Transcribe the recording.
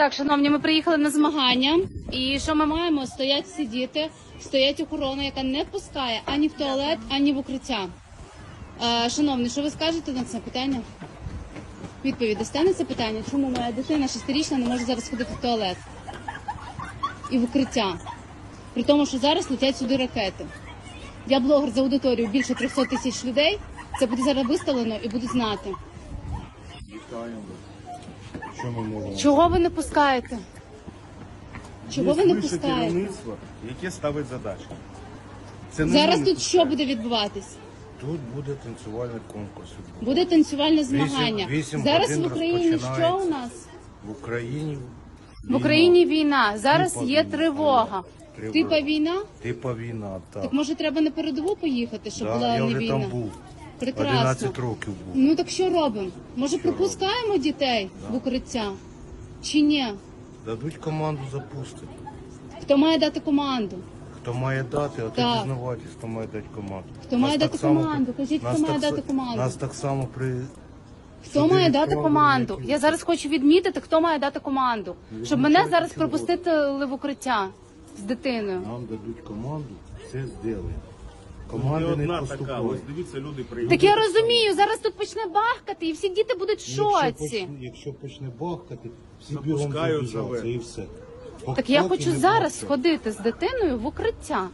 Так, шановні, ми приїхали на змагання, і що ми маємо? Стоять всі діти, стоять охорона, яка не пускає ані в туалет, ані в укриття. Е, шановні, що ви скажете на це питання? Відповідь дасте на це питання, чому моя дитина шестирічна не може зараз ходити в туалет і в укриття? При тому, що зараз летять сюди ракети. Я блогер за аудиторію більше 300 тисяч людей. Це буде зараз виставлено і будуть знати. Що ми можемо? Чого ви не пускаєте? Чого ви не вище пускаєте? керівництво, яке ставить задачі. Це не Зараз ми тут що пускаємо. буде відбуватись? Тут буде танцювальний конкурс. Буде танцювальне змагання. вісім Зараз годин в Україні що розпочинається. у нас? В Україні В Україні війна. Зараз Типа є війна. тривога. Тривога. Типа війна? Типа війна, так. Так може треба на передову поїхати, щоб да, була я не вже війна? там був. Прекрасно. 11 років був. Ну так що робимо? Може пропускаємо дітей в укриття? Чи ні? Дадуть команду запустити. Хто має дати команду? Хто має дати, а Так. дізнаватись, хто має дати команду. Хто має дати команду? Кажіть, хто має дати команду? Нас так само при... Хто Сюди має дати відправили команду? якісь- Я зараз хочу відмітити, хто має дати команду, щоб мене зараз чого. пропустили в укриття з дитиною. Нам дадуть команду, все зробимо. Команди не одна така, ось дивіться, люди приїхали. Так я розумію, зараз тут почне бахкати, і всі діти будуть в Якщо шоці. почне, якщо почне бахкати, всі бігом забіжаться, і все. Так я хочу не зараз бахкати. сходити з дитиною в укриття.